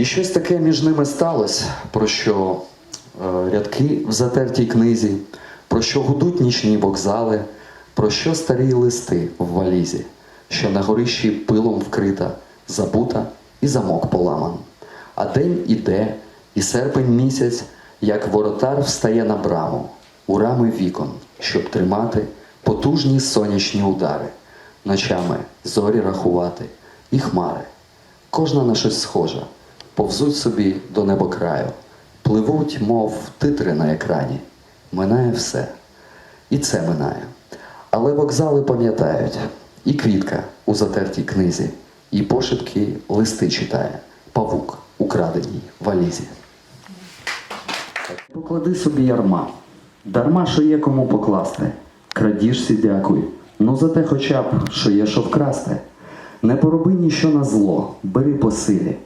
І щось таке між ними сталося, про що е, рядки в затертій книзі, про що гудуть нічні вокзали, про що старі листи в валізі, що на горищі пилом вкрита, забута і замок поламан. А день іде, і серпень місяць, як воротар встає на браму, у рами вікон, щоб тримати потужні сонячні удари, ночами зорі рахувати і хмари. Кожна на щось схожа, повзуть собі до небокраю, пливуть, мов титри на екрані. Минає все. І це минає. Але вокзали пам'ятають, і квітка у затертій книзі, і пошепки листи читає, павук у краденій валізі. Поклади собі ярма, дарма, що є кому покласти. Крадіжці дякуй, ну за те хоча б, що є що вкрасти. Не пороби ніщо на зло, бери по силі.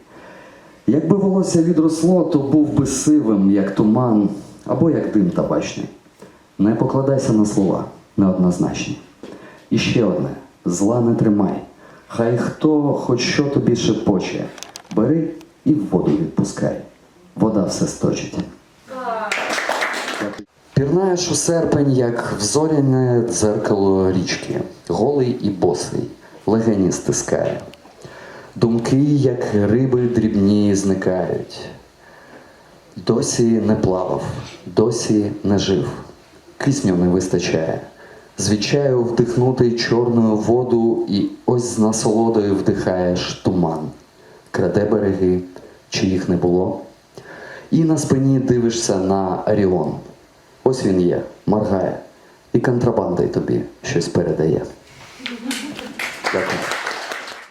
Якби волосся відросло, то був би сивим, як туман, або як дим табачний. Не покладайся на слова, неоднозначні. І ще одне: зла не тримай. Хай хто хоч що тобі шепоче, бери і в воду відпускай. Вода все сточить. Пірнаєш у серпень, як взоряне дзеркало річки, голий і босий, легені стискає. Думки, як риби дрібні, зникають. Досі не плавав, досі не жив, кисню не вистачає. Звідчаю вдихнути чорну воду, і ось з насолодою вдихаєш туман, краде береги, чи їх не було. І на спині дивишся на Оріон. Ось він є, моргає, і контрабандою тобі щось передає. Дякую.